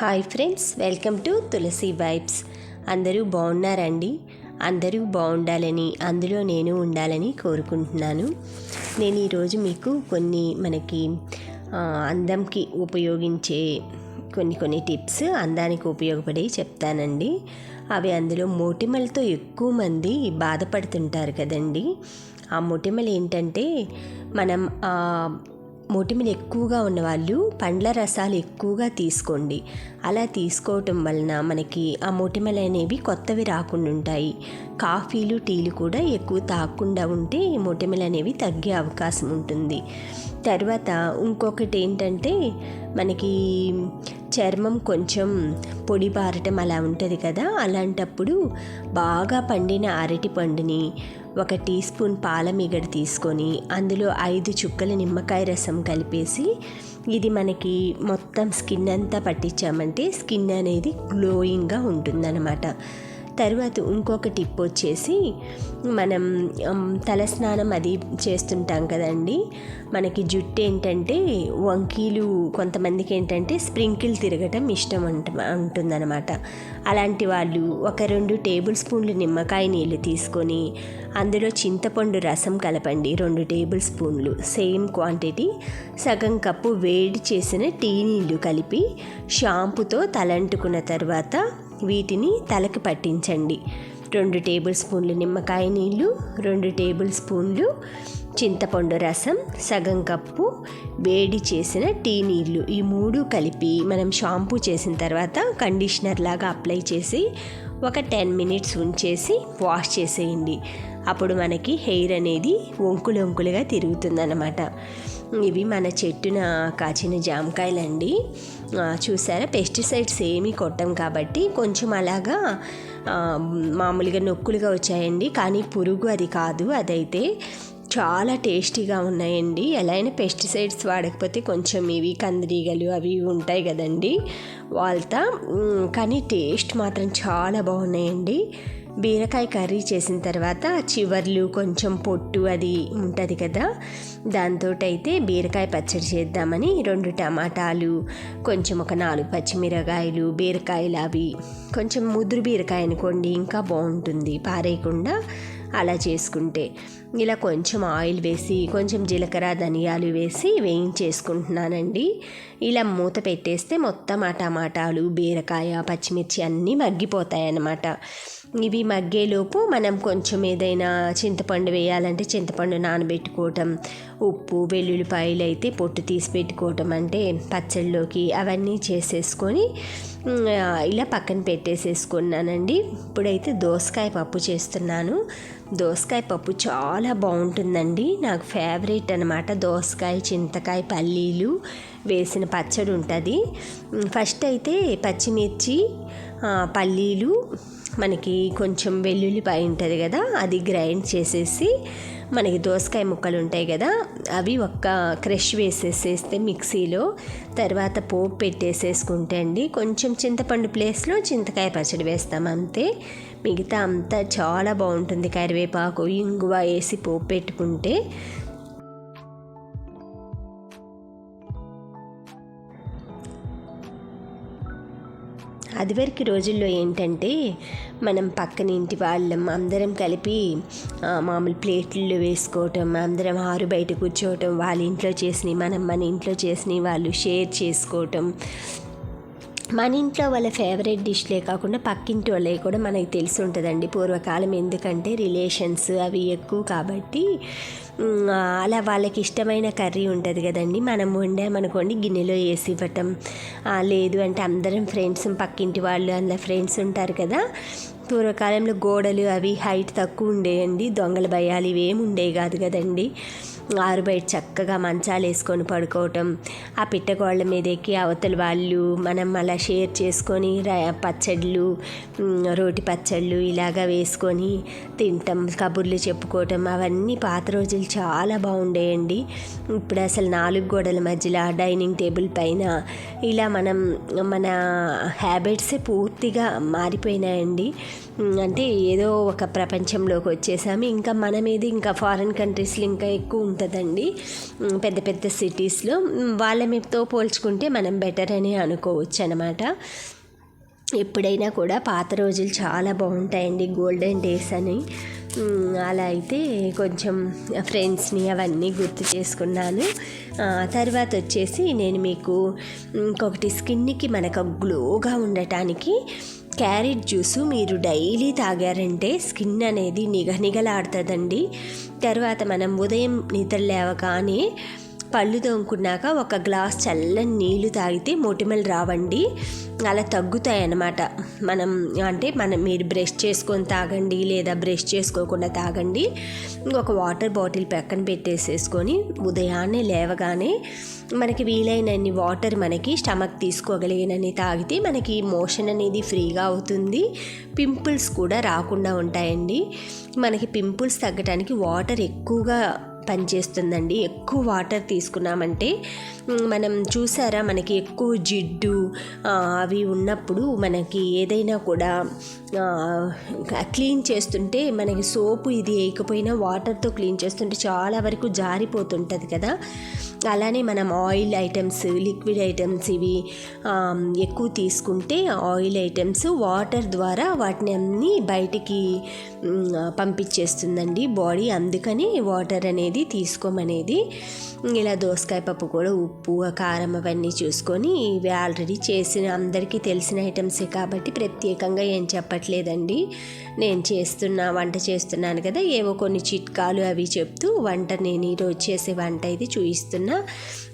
Hi friends welcome to Tulasi vibes. అందరూ బాగున్నారండి? అందరూ బాగుండాలని అందులో నేను ఉండాలని కోరుకుంటున్నాను. నేను ఈరోజు మీకు కొన్ని మనకి అందంకి ఉపయోగించే కొన్ని కొన్ని టిప్స్ అందానికి ఉపయోగపడి చెప్తానండి. అవి అందులో మోటిమలతో ఎక్కువ మంది బాధపడుతుంటారు కదండి. ఆ మొటిమలు ఏంటంటే మనం మొటిమలు ఎక్కువగా ఉన్నవాళ్ళు పండ్ల రసాలు ఎక్కువగా తీసుకోండి. అలా తీసుకోవటం వలన మనకి ఆ మొటిమలు అనేవి కొత్తవి రాకుండా ఉంటాయి. కాఫీలు టీలు కూడా ఎక్కువ తాగకుండా ఉంటే ఈ మొటిమలు అనేవి తగ్గే అవకాశం ఉంటుంది. తర్వాత ఇంకొకటి ఏంటంటే మనకి చర్మం కొంచెం పొడి బారటం అలా ఉంటుంది కదా అలాంటప్పుడు బాగా పండిన అరటి పండుని ఒక టీ స్పూన్ పాల మీగడ తీసుకొని అందులో ఐదు చుక్కల నిమ్మకాయ రసం కలిపేసి ఇది మనకి మొత్తం స్కిన్ అంతా పట్టించామంటే స్కిన్ అనేది గ్లోయింగ్గా ఉంటుందన్నమాట. తర్వాత ఇంకొక టిప్ వచ్చేసి మనం తలస్నానం అది చేస్తుంటాం కదండి. మనకి జుట్టు ఏంటంటే వంకీలు కొంతమందికి ఏంటంటే స్ప్రింకిల్ తిరగటం ఇష్టం ఉంట ఉంటుందన్నమాట. అలాంటి వాళ్ళు ఒక రెండు టేబుల్ స్పూన్లు నిమ్మకాయ నీళ్ళు తీసుకొని అందులో చింతపండు రసం కలపండి రెండు టేబుల్ స్పూన్లు. Same quantity. సగం కప్పు వేడి చేసిన టీ నీళ్ళు కలిపి షాంపుతో తలంటుకున్న తర్వాత వీటిని తలకి పట్టించండి. రెండు టేబుల్ స్పూన్లు నిమ్మకాయ నీళ్ళు రెండు టేబుల్ స్పూన్లు చింతపండు రసం సగం కప్పు వేడి చేసిన టీ నీళ్ళు. ఈ మూడు కలిపి మనం షాంపూ చేసిన తర్వాత కండిషనర్ లాగా అప్లై చేసి ఒక టెన్ మినిట్స్ ఉంచేసి వాష్ చేసేయండి. అప్పుడు మనకి హెయిర్ అనేది వంకులు వంకులుగా తిరుగుతుందన్నమాట. ఇవి మన చెట్టున కాచిన జామకాయలండి. చూసారా? పెస్టిసైడ్స్ ఏమీ కొట్టం కాబట్టి కొంచెం అలాగా మామూలుగా నొక్కులుగా వచ్చాయండి. కానీ పురుగు అది కాదు అదైతే చాలా టేస్టీగా ఉన్నాయండి. ఎలా అయినా పెస్టిసైడ్స్ వాడకపోతే కొంచెం ఇవి కందిరీగలు అవి ఇవి ఉంటాయి కదండి వాళ్ళతో కానీ టేస్ట్ మాత్రం చాలా బాగున్నాయండి. బీరకాయ కర్రీ చేసిన తర్వాత చివర్లు కొంచెం పొట్టు అది ఉంటుంది కదా దాంతో అయితే బీరకాయ పచ్చడి చేద్దామని రెండు టమాటాలు కొంచెం ఒక నాలుగు పచ్చిమిరకాయలు బీరకాయలు అవి కొంచెం ముదురు బీరకాయ అనుకోండి ఇంకా బాగుంటుంది. పారేయకుండా అలా చేసుకుంటే ఇలా కొంచెం ఆయిల్ వేసి కొంచెం జీలకర్ర ధనియాలు వేసి వేయించేసుకుంటున్నానండి. ఇలా మూత పెట్టేస్తే మొత్తం ఆ టమాటాలు బీరకాయ పచ్చిమిర్చి అన్నీ మగ్గిపోతాయి అన్నమాట ఇవి మగ్గేలోపు మనం కొంచెం ఏదైనా చింతపండు వేయాలంటే చింతపండు నానబెట్టుకోవటం ఉప్పు వెల్లుల్లిపాయలు అయితే పొట్టు తీసి పెట్టుకోవటం అంటే పచ్చళ్ళలోకి అవన్నీ చేసేసుకొని ఇలా పక్కన పెట్టేసేసుకున్నానండి. ఇప్పుడైతే దోసకాయ పప్పు చేస్తున్నాను. దోసకాయ పప్పు చాలా బాగుంటుందండి. నాకు ఫేవరెట్ అనమాట దోసకాయ చింతకాయ పల్లీలు వేసిన పచ్చడి ఉంటుంది. ఫస్ట్ అయితే పచ్చిమిర్చి పల్లీలు మనకి కొంచెం వెల్లుల్లిపాయ ఉంటుంది కదా అది గ్రైండ్ చేసేసి మనకి దోసకాయ ముక్కలు ఉంటాయి కదా అవి ఒక్క క్రష్ వేసేసేస్తే మిక్సీలో తర్వాత పోపు పెట్టేసేసుకుంటే అండి కొంచెం చింతపండు ప్లేస్లో చింతకాయ పచ్చడి వేస్తాం అంతే. మిగతా అంతా చాలా బాగుంటుంది కరివేపాకు ఇంగువ వేసి పోపు పెట్టుకుంటే. అదివరకు రోజుల్లో ఏంటంటే మనం పక్కన ఇంటి వాళ్ళం అందరం కలిపి మామూలు ప్లేట్లు వేసుకోవటం అందరం ఆరు బయట కూర్చోవటం వాళ్ళ ఇంట్లో చేసినవి మనం మన ఇంట్లో చేసినవి వాళ్ళు షేర్ చేసుకోవటం మన ఇంట్లో వాళ్ళ ఫేవరెట్ డిష్లే కాకుండా పక్కింటి వాళ్ళవి కూడా మనకి తెలిసి ఉంటుందండి. పూర్వకాలం ఎందుకంటే రిలేషన్స్ అవి ఎక్కువ కాబట్టి అలా వాళ్ళకి ఇష్టమైన కర్రీ ఉంటుంది కదండి. మనం వండామనుకోండి గిన్నెలో వేసి ఇవ్వటం లేదు అంటే అందరం ఫ్రెండ్స్ పక్కింటి వాళ్ళు అందులో ఫ్రెండ్స్ ఉంటారు కదా. పూర్వకాలంలో గోడలు అవి హైట్ తక్కువ ఉండేయండి. దొంగల భయాలు ఇవేమి ఉండేవి కాదు కదండి. ఆరు బయట చక్కగా మంచాలు వేసుకొని పడుకోవటం ఆ పిట్టగోళ్ళ మీద ఎక్కి అవతల వాళ్ళు మనం అలా షేర్ చేసుకొని పచ్చళ్ళు రోటి పచ్చళ్ళు ఇలాగా వేసుకొని తింటాం కబుర్లు చెప్పుకోవటం అవన్నీ పాత రోజులు చాలా బాగుండేయండి. ఇప్పుడు అసలు నాలుగు గోడల మధ్యలో డైనింగ్ టేబుల్ పైన ఇలా మనం మన హ్యాబిట్సే పూర్తిగా మారిపోయినాయండి. అంటే ఏదో ఒక ప్రపంచంలోకి వచ్చేసాము. ఇంకా మన మీద ఇంకా ఫారిన్ కంట్రీస్లో ఇంకా ఎక్కువ ఉంటుందండి. పెద్ద పెద్ద సిటీస్లో వాళ్ళ మీతో పోల్చుకుంటే మనం బెటర్ అని అనుకోవచ్చు అనమాట ఎప్పుడైనా కూడా పాత రోజులు చాలా బాగుంటాయండి గోల్డెన్ డేస్ అని. అలా అయితే కొంచెం ఫ్రెండ్స్ని అవన్నీ గుర్తు చేసుకున్నాను. తర్వాత వచ్చేసి నేను మీకు ఇంకొకటి స్కిన్కి మనకు గ్లోగా ఉండటానికి క్యారెట్ జ్యూసు మీరు డైలీ తాగారంటే స్కిన్ అనేది నిఘనిఘలాడుతుందండి తర్వాత మనం ఉదయం నిద్ర లేవగానే పళ్ళు తోముకున్నాక ఒక గ్లాస్ చల్లని నీళ్ళు తాగితే మొటిమలు రావండి. అలా తగ్గుతాయి అన్నమాట మనం అంటే మనం మీరు బ్రష్ చేసుకొని తాగండి లేదా బ్రష్ చేసుకోకుండా తాగండి. ఒక వాటర్ బాటిల్ పక్కన పెట్టేసేసుకొని ఉదయాన్నే లేవగానే మనకి వీలైనన్ని వాటర్ మనకి స్టమక్ తీసుకోగలిగినన్ని తాగితే మనకి మోషన్ అనేది ఫ్రీగా అవుతుంది. పింపుల్స్ కూడా రాకుండా ఉంటాయండి. మనకి పింపుల్స్ తగ్గడానికి వాటర్ ఎక్కువగా పనిచేస్తుందండి. ఎక్కువ వాటర్ తీసుకున్నామంటే మనం చూసారా మనకి ఎక్కువ జిడ్డు అవి ఉన్నప్పుడు మనకి ఏదైనా కూడా క్లీన్ చేస్తుంటే మనకి సోపు ఇది వేయకపోయినా వాటర్తో క్లీన్ చేస్తుంటే చాలా వరకు జారిపోతుంటుంది కదా. అలానే మనం ఆయిల్ ఐటమ్స్ లిక్విడ్ ఐటమ్స్ ఇవి ఎక్కువ తీసుకుంటే ఆయిల్ ఐటమ్స్ వాటర్ ద్వారా వాటిని అన్నీ బయటికి పంపించేస్తుందండి బాడీ. అందుకని వాటర్ అనేది తీసుకోమనేది. ఇలా దోసకాయ పప్పు కూడా ఉప్పు కారం అవన్నీ చూసుకొని ఇవి ఆల్రెడీ చేసిన అందరికీ తెలిసిన ఐటమ్సే కాబట్టి ప్రత్యేకంగా ఏం చెప్పట్లేదండి. నేను చేస్తున్న వంట చేస్తున్నాను కదా ఏవో కొన్ని చిట్కాలు అవి చెప్తూ వంట నేను ఈరోజు చేసే వంట ఇది చూపిస్తున్నా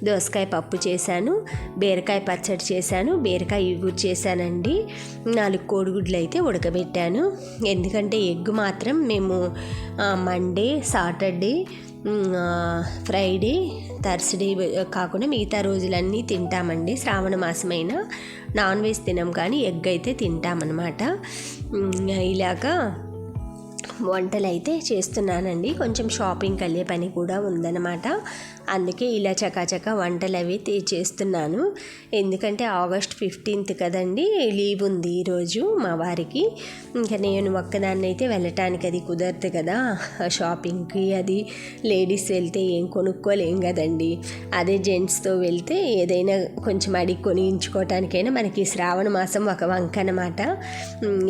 దోసకాయ పప్పు చేశాను బీరకాయ పచ్చడి చేశాను బీరకాయ ఇగురు చేశానండి. నాలుగు కోడిగుడ్లు అయితే ఉడకబెట్టాను. ఎందుకంటే ఎగ్ మాత్రం మేము మండే సాటర్డే ఫ్రైడే థర్స్డే కాకుండా మిగతా రోజులన్నీ తింటామండి. శ్రావణ మాసమైన నాన్ వెజ్ తినం కానీ ఎగ్ అయితే తింటామన్నమాట. ఇలాగా వంటలు అయితే చేస్తున్నానండి. కొంచెం షాపింగ్కి వెళ్ళే పని కూడా ఉందన్నమాట. అందుకే ఇలా చకాచక వంటలు అవి చేస్తున్నాను. ఎందుకంటే ఆగస్ట్ ఫిఫ్టీన్త్ కదండి లీవ్ ఉంది ఈరోజు మా వారికి. ఇంకా నేను ఒక్కదాన్ని అయితే వెళ్ళటానికి అది కుదరదు కదా. షాపింగ్కి అది లేడీస్ వెళ్తే ఏం కొనుక్కోలేం కదండి. అదే జెంట్స్తో వెళ్తే ఏదైనా కొంచెం అడిగి కొనియించుకోవటానికైనా మనకి శ్రావణ మాసం ఒక వంక అనమాట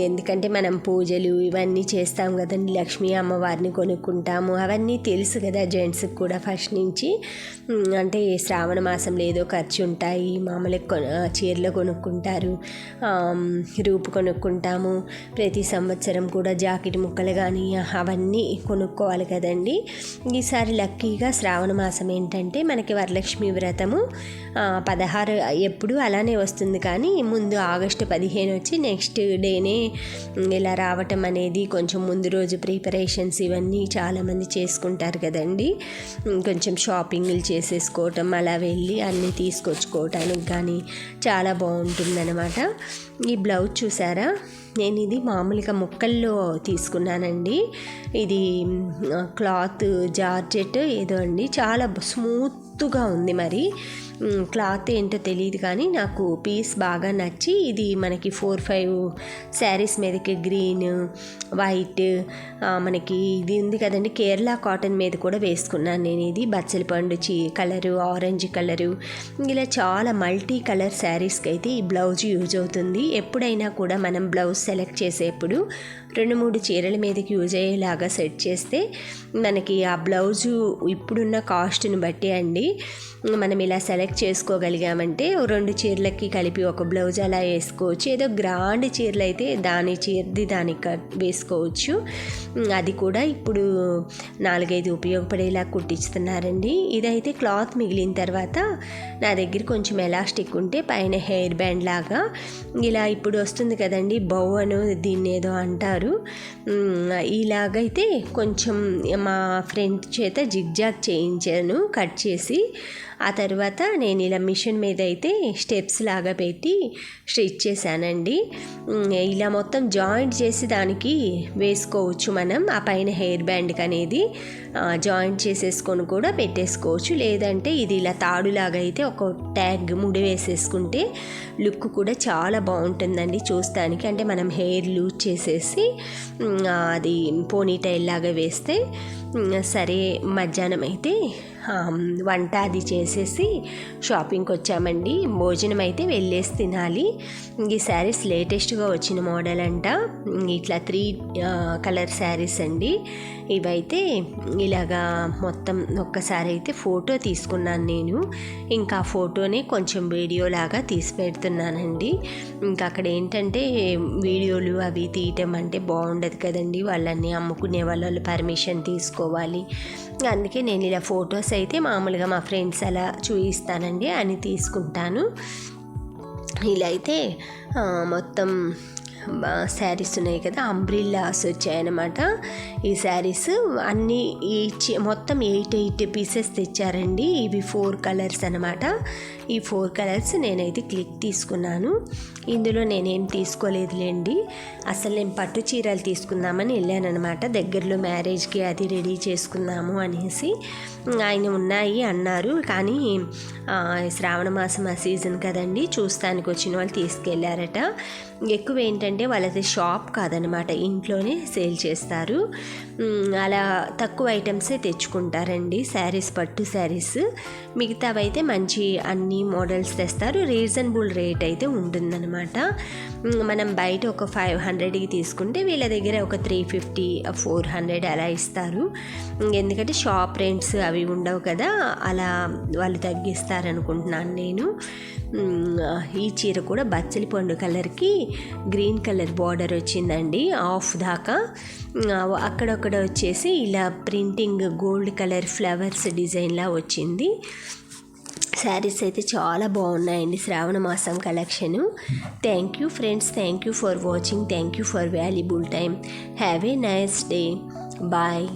ఎందుకంటే మనం పూజలు ఇవన్నీ చేస్తాం కదండి. లక్ష్మీ అమ్మవారిని కొనుక్కుంటాము. అవన్నీ తెలుసు కదా జెంట్స్కి కూడా ఫస్ట్ నుంచి. అంటే శ్రావణ మాసంలో ఏదో ఖర్చు ఉంటాయి. మామూలుగా కొన చీరలు కొనుక్కుంటారు. రూపు కొనుక్కుంటాము. ప్రతి సంవత్సరం కూడా జాకెట్ ముక్కలు కానీ అవన్నీ కొనుక్కోవాలి కదండి. ఈసారి లక్కీగా శ్రావణ మాసం ఏంటంటే మనకి వరలక్ష్మి వ్రతము పదహారు ఎప్పుడు అలానే వస్తుంది. కానీ ముందు ఆగస్టు పదిహేను వచ్చి నెక్స్ట్ డేనే ఇలా రావటం అనేది కొంచెం ముందు రోజు రోజు ప్రిపరేషన్స్ ఇవన్నీ చాలామంది చేసుకుంటారు కదండి. కొంచెం షాపింగ్లు చేసేసుకోవటం అలా వెళ్ళి అన్నీ తీసుకొచ్చుకోవటానికి కానీ చాలా బాగుంటుందన్నమాట. ఈ బ్లౌజ్ చూసారా? నేను ఇది మామూలుగా ముక్కల్లో తీసుకున్నానండి. ఇది క్లాత్ జార్జెట్ ఏదో అండి. చాలా స్మూత్గా ఉంది మరి. క్లాత్ ఏంటో తెలియదు కానీ నాకు పీస్ బాగా నచ్చి ఇది మనకి ఫోర్ ఫైవ్ శారీస్ మీదకి గ్రీన్ వైట్ మనకి ఇది ఉంది కదండి కేరళ కాటన్ మీద కూడా వేసుకున్నాను నేను ఇది. బచ్చలి పండు చీ కలరు ఆరెంజ్ కలరు ఇలా చాలా మల్టీ కలర్ శారీస్కి అయితే ఈ బ్లౌజ్ యూజ్ అవుతుంది. ఎప్పుడైనా కూడా మనం బ్లౌజ్ సెలెక్ట్ చేసేప్పుడు రెండు మూడు చీరల మీదకి యూజ్ అయ్యేలాగా సెట్ చేస్తే మనకి ఆ బ్లౌజు ఇప్పుడున్న కాస్ట్ని బట్టి అండి మనం ఇలా సెలెక్ట్ చేసుకోగలిగామంటే రెండు చీరలకి కలిపి ఒక బ్లౌజ్ అలా వేసుకోవచ్చు. ఏదో గ్రాండ్ చీరలు అయితే దాని చీరది దానికి కట్ వేసుకోవచ్చు. అది కూడా ఇప్పుడు నాలుగైదు ఉపయోగపడేలా కుట్టిస్తున్నారండి. ఇదైతే క్లాత్ మిగిలిన తర్వాత నా దగ్గర కొంచెం ఎలాస్టిక్ ఉంటే పైన హెయిర్ బ్యాండ్ లాగా ఇలా ఇప్పుడు వస్తుంది కదండి బౌ అను దీన్ని ఏదో అంటారు. మ్, ఇలాగైతే కొంచెం మా ఫ్రెండ్ చేత జిగ్జాగ్ చేయించాను కట్ చేసి. ఆ తర్వాత నేను ఇలా మిషన్ మీద అయితే స్టెప్స్ లాగా పెట్టి స్టిచ్ చేశానండి. ఇలా మొత్తం జాయింట్ చేసి దానికి వేసుకోవచ్చు మనం ఆ పైన హెయిర్ బ్యాండ్కి అనేది జాయింట్ చేసేసుకొని కూడా పెట్టేసుకోవచ్చు. లేదంటే ఇది ఇలా తాడులాగా అయితే ఒక ట్యాగ్ ముడి వేసేసుకుంటే లుక్ కూడా చాలా బాగుంటుందండి చూస్తానికి. అంటే మనం హెయిర్ లూజ్ చేసేసి అది పోనీ టైల్ లాగా వేస్తే సరే మధ్యాహ్నం అయితే వంట అది చేసేసి షాపింగ్కి వచ్చామండి. భోజనం అయితే వెళ్ళేసి తినాలి. ఈ శారీస్ లేటెస్ట్గా వచ్చిన మోడల్ అంట. ఇట్లా త్రీ కలర్ శారీస్ అండి. ఇవైతే ఇలాగా మొత్తం ఒక్కసారి అయితే ఫోటో తీసుకున్నాను నేను. ఇంకా ఆ ఫోటోనే కొంచెం వీడియో లాగా తీసి పెడుతున్నానండి. ఇంకా అక్కడ ఏంటంటే వీడియోలు అవి తీయటం అంటే బాగుండదు కదండి. వాళ్ళని అమ్ముకునే వాళ్ళు పర్మిషన్ తీసుకోవాలి. అందుకే నేను ఇలా ఫొటోస్ అయితే మామూలుగా మా ఫ్రెండ్స్ అలా చూపిస్తానండి అని తీసుకుంటాను. ఇలా అయితే మొత్తం శారీస్ ఉన్నాయి కదా అంబ్రిల్లాస్ వచ్చాయన్నమాట ఈ శారీస్ అన్నీ ఈ మొత్తం ఎయిట్ ఎయిట్ పీసెస్ తెచ్చారండి. ఇవి ఫోర్ కలర్స్ అనమాట ఈ ఫోర్ కలర్స్ నేనైతే క్లిక్ తీసుకున్నాను. ఇందులో నేనేం తీసుకోలేదులేండి. అసలు నేను పట్టు చీరలు తీసుకుందామని వెళ్ళానమాట దగ్గరలో మ్యారేజ్కి అది రెడీ చేసుకుందాము అనేసి ఆయన ఉన్నాయి అన్నారు. కానీ శ్రావణ మాసం ఆ సీజన్ కదండి. చూస్తానికి వచ్చిన వాళ్ళు తీసుకెళ్ళారట. ఎక్కువ ఏంటంటే వాళ్ళది షాప్ కాదనమాట ఇంట్లోనే సేల్ చేస్తారు. అలా తక్కువ ఐటమ్సే తెచ్చుకుంటారండి. శారీస్ పట్టు శారీస్. మిగతావైతే మంచి అన్ని మోడల్స్ తెస్తారు. రీజనబుల్ రేట్ అయితే ఉంటుందన్నమాట. మనం బయట ఒక ఫైవ్ హండ్రెడ్కి తీసుకుంటే వీళ్ళ దగ్గర ఒక త్రీ ఫిఫ్టీ ఫోర్ హండ్రెడ్ అలా ఇస్తారు. ఎందుకంటే షాప్ రెంట్స్ అవి ఉండవు కదా అలా వాళ్ళు తగ్గిస్తారనుకుంటున్నాను నేను. ఈ చీర కూడా బచ్చలి పండు కలర్కి గ్రీన్ కలర్ బార్డర్ వచ్చిందండి ఆఫ్ దాకా. అక్కడక్కడ వచ్చేసి ఇలా ప్రింటింగ్ గోల్డ్ కలర్ ఫ్లవర్స్ డిజైన్లా వచ్చింది. శారీస్ అయితే చాలా బాగున్నాయండి శ్రావణ మాసం collection. Thank you friends thank you for watching thank you for valuable time have a nice day bye